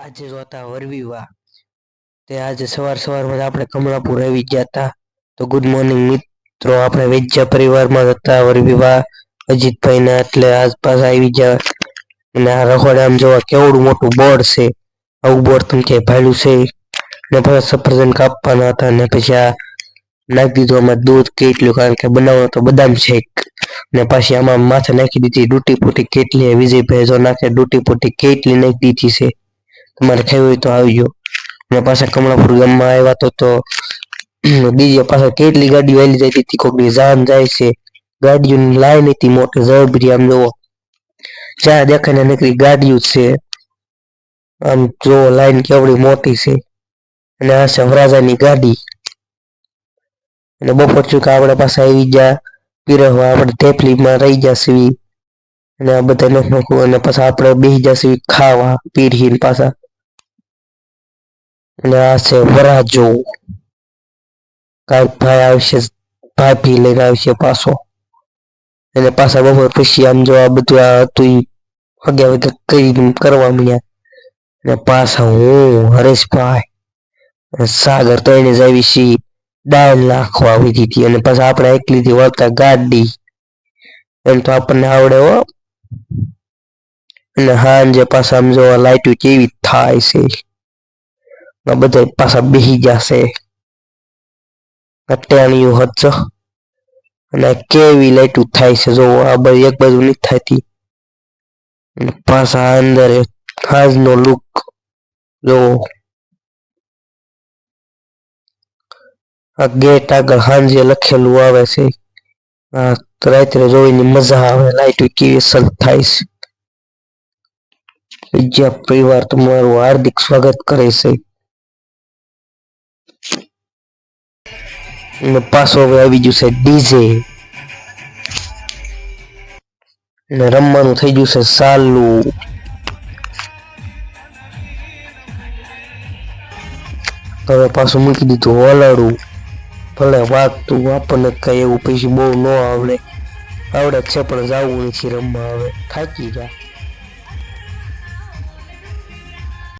આજે જોતા વરવીવા તે આજે સવાર સવારમાં આપણે કમળાપુર આવી ગયા હતા. તો ગુડ મોર્નિંગ મિત્રો, આપણે વેજ્યા પરિવારમાં હતા અજીતભાઈ અજીતભાઈના એટલે આસપાસ આવી ગયા. અને આ રખોડામ જોવા કેવડું મોટું બોર્ડ છે. આવું બોર્ડ તમે કે ભાડું છે? ને પછી સફરજન કાપવાના હતા ને પછી આ નાખી દીધું આમાં દૂધ કેટલું કારણ કે બનાવવાનો તો બદામ શેક ને પાછી આમાં માથે નાખી દીધી ડૂટી પૂટી કેટલી, વિજયભાઈ જો નાખે ડૂટી પૂટી કેટલી નાખી દીધી છે. તમારે થયું હોય તો આવજો. અને પાછા કમળાપુર ગામમાં આવ્યા તો તો બીજી પાછા કેટલી ગાડીઓ વહેલી જતી હતી કોકની જાન જાય છે. ગાડીઓની લાઈન હતી મોટી જબરી આમ જોવો જ્યાં દેખાય ને નીકળી ગાડીઓ છે. આમ જોવો લાઈન કેવડી મોટી છે. અને આ છે વરાજાની ગાડી. અને બપોર ચૂકા આપણે પાસે આવી ગયા. પીરવા આપણે ટેપલીમાં રહી જશે અને આ બધા નખ નખું અને પાછા આપણે બેસી જશે ખાવા, પીરહીને પાછા. અને આ છે વરાજો. કાંઈક ભાઈ આવશે ભાભી લઈને આવશે પાછો. અને પાછા બપોર પછી આમ જો આ બધું આ હતું અગિયાર વગર કરી કરવા મળ્યા. અને પાછા હું, હરેશભાઈ સાગર તો એને જ આવી છી. દાળ નાખવા આવી દીધી અને પાછા આપણે એકલીથી વળતા ગાડી. એમ તો આપણને આવડે હો. અને હાંજે પાછા આમ જોવા લાઈટ કેવી થાય છે. બધા પાછા બેસી જશે. અટાણીયું હચ. અને કેવી લાઈટું થાય છે જો આ બધી એક બાજુ નથી થતી પાછા અંદર હાજનો લુક જો. આ ગેટ આગળ હાંજે લખેલું આવે છે. આ રાત્રે જોઈને મજા આવે, લાઈટ કેવી અસર થાય છે. બીજા પરિવાર તમારું હાર્દિક સ્વાગત કરે છે. અને પાછો હવે આવી ગયું છે ડીજે. ને રમવાનું થઈ ગયું છે સાલું. હવે પાછું મૂકી દીધું વલાડું. ભલે વાગતું આપણને કઈ એવું પછી બહુ ન આવડે. આવડે છે પણ જવું નથી રમવા હવે. થાકી ગયા